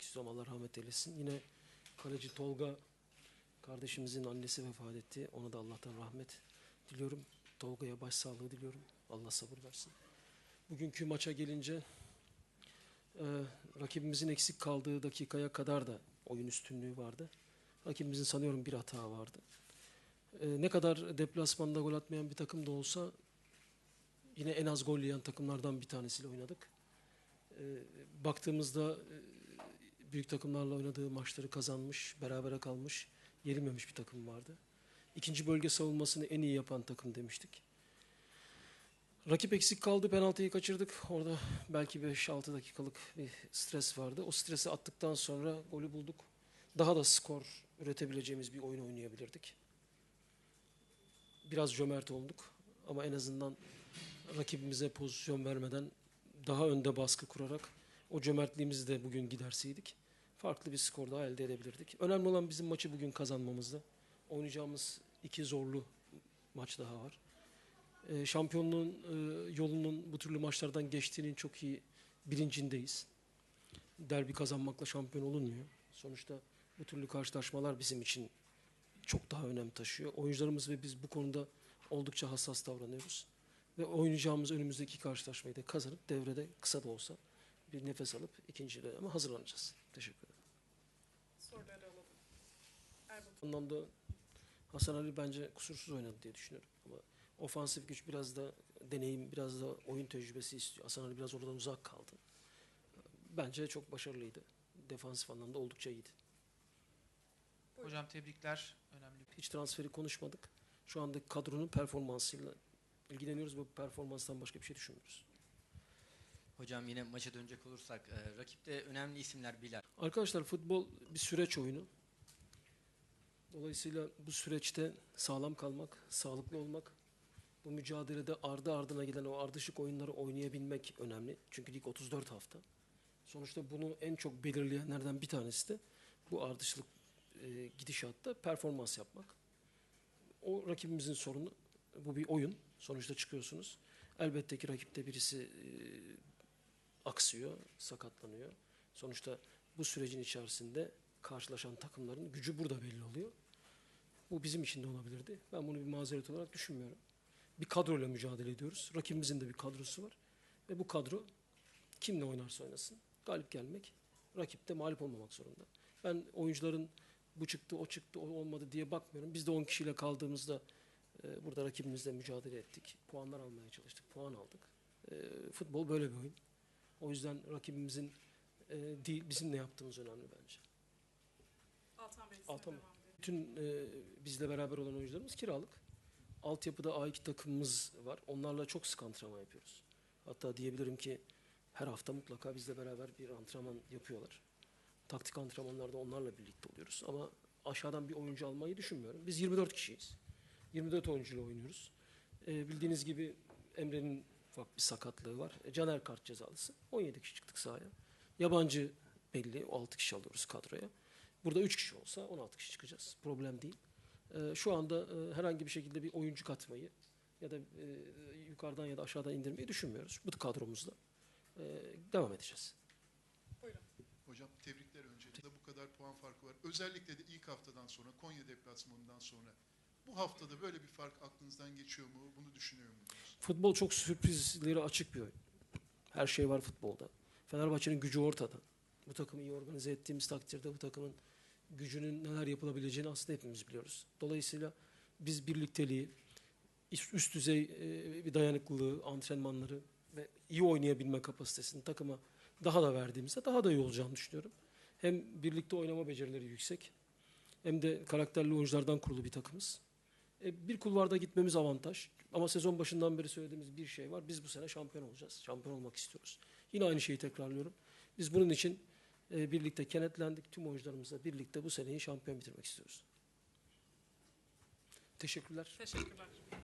söylemek istiyorum. Allah rahmet eylesin. Yine kaleci Tolga kardeşimizin annesi vefat etti. Ona da Allah'tan rahmet diliyorum. Tolga'ya başsağlığı diliyorum. Allah sabır versin. Bugünkü maça gelince e, rakibimizin eksik kaldığı dakikaya kadar da oyun üstünlüğü vardı. Rakibimizin sanıyorum bir hata vardı. E, ne kadar deplasmanda gol atmayan bir takım da olsa yine en az gol yiyen takımlardan bir tanesiyle oynadık. E, baktığımızda e, büyük takımlarla oynadığı maçları kazanmış, berabere kalmış, yenilmemiş bir takım vardı. İkinci bölge savunmasını en iyi yapan takım demiştik. Rakip eksik kaldı, penaltıyı kaçırdık. Orada belki 5-6 dakikalık bir stres vardı. O stresi attıktan sonra golü bulduk. Daha da skor üretebileceğimiz bir oyun oynayabilirdik. Biraz cömert olduk ama en azından rakibimize pozisyon vermeden daha önde baskı kurarak o cömertliğimizi de bugün giderseydik farklı bir skor daha elde edebilirdik. Önemli olan bizim maçı bugün kazanmamızdı. Oynayacağımız iki zorlu maç daha var. Ee, şampiyonluğun e, yolunun bu türlü maçlardan geçtiğinin çok iyi bilincindeyiz. Derbi kazanmakla şampiyon olunmuyor. Sonuçta bu türlü karşılaşmalar bizim için çok daha önem taşıyor. Oyuncularımız ve biz bu konuda oldukça hassas davranıyoruz. Ve oynayacağımız önümüzdeki karşılaşmayı da kazanıp devrede kısa da olsa bir nefes alıp ikinci döneme hazırlanacağız. Teşekkür ederim. Soruları alalım. Bu anlamda Hasan Ali bence kusursuz oynadı diye düşünüyorum. Ama ofansif güç biraz da deneyim, biraz da oyun tecrübesi istiyor. Hasan Ali biraz oradan uzak kaldı. Bence çok başarılıydı. Defansif anlamda oldukça iyiydi. Hocam tebrikler. Önemli. Hiç transferi konuşmadık. Şu andaki kadronun performansıyla ilgileniyoruz. Bu performanstan başka bir şey düşünmüyoruz. Hocam yine maça dönecek olursak e, rakipte önemli isimler Bilal. Arkadaşlar futbol bir süreç oyunu. Dolayısıyla bu süreçte sağlam kalmak, sağlıklı olmak, bu mücadelede ardı ardına giden o ardışık oyunları oynayabilmek önemli. Çünkü lig 34 hafta. Sonuçta bunu en çok belirleyenlerden bir tanesi de bu ardışlık e, gidişatta performans yapmak. O rakibimizin sorunu. Bu bir oyun. Sonuçta çıkıyorsunuz. Elbette ki rakipte birisi e, aksıyor, sakatlanıyor. Sonuçta bu sürecin içerisinde karşılaşan takımların gücü burada belli oluyor. Bu bizim için de olabilirdi. Ben bunu bir mazeret olarak düşünmüyorum. Bir kadroyla mücadele ediyoruz. Rakibimizin de bir kadrosu var. Ve bu kadro kimle oynarsa oynasın galip gelmek, rakipte mağlup olmamak zorunda. Ben oyuncuların bu çıktı, o çıktı, o olmadı diye bakmıyorum. Biz de 10 kişiyle kaldığımızda e, burada rakibimizle mücadele ettik. Puanlar almaya çalıştık, puan aldık. E, futbol böyle bir oyun. O yüzden rakibimizin e, değil, bizim ne yaptığımız önemli bence. Altan Bey Altan devam edelim. Bütün e, bizle beraber olan oyuncularımız kiralık. Altyapıda A2 takımımız var. Onlarla çok sık antrenman yapıyoruz. Hatta diyebilirim ki her hafta mutlaka bizle beraber bir antrenman yapıyorlar. Taktik antrenmanlarda onlarla birlikte oluyoruz. Ama aşağıdan bir oyuncu almayı düşünmüyorum. Biz 24 kişiyiz. 24 oyuncuyla oynuyoruz. E, bildiğiniz gibi Emre'nin ufak bir sakatlığı var. E, Caner kart cezalısı. 17 kişi çıktık sahaya. Yabancı belli. 6 kişi alıyoruz kadroya. Burada 3 kişi olsa 16 kişi çıkacağız. Problem değil. Ee, şu anda e, herhangi bir şekilde bir oyuncu katmayı ya da e, yukarıdan ya da aşağıdan indirmeyi düşünmüyoruz. Bu kadromuzla e, devam edeceğiz. Buyurun. Hocam tebrikler öncelikle. Bu kadar puan farkı var. Özellikle de ilk haftadan sonra, Konya deplasmanından sonra bu haftada böyle bir fark aklınızdan geçiyor mu? Bunu düşünüyor musunuz? Futbol çok sürprizleri açık bir oyun. Her şey var futbolda. Fenerbahçe'nin gücü ortada. Bu takımı iyi organize ettiğimiz takdirde bu takımın gücünün neler yapılabileceğini aslında hepimiz biliyoruz. Dolayısıyla biz birlikteliği, üst düzey e, bir dayanıklılığı, antrenmanları ve iyi oynayabilme kapasitesini takıma daha da verdiğimizde daha da iyi olacağını düşünüyorum. Hem birlikte oynama becerileri yüksek hem de karakterli oyunculardan kurulu bir takımız. E, bir kulvarda gitmemiz avantaj. Ama sezon başından beri söylediğimiz bir şey var. Biz bu sene şampiyon olacağız. Şampiyon olmak istiyoruz. Yine aynı şeyi tekrarlıyorum. Biz bunun için e, birlikte kenetlendik. Tüm oyuncularımızla birlikte bu seneyi şampiyon bitirmek istiyoruz. Teşekkürler. Teşekkürler.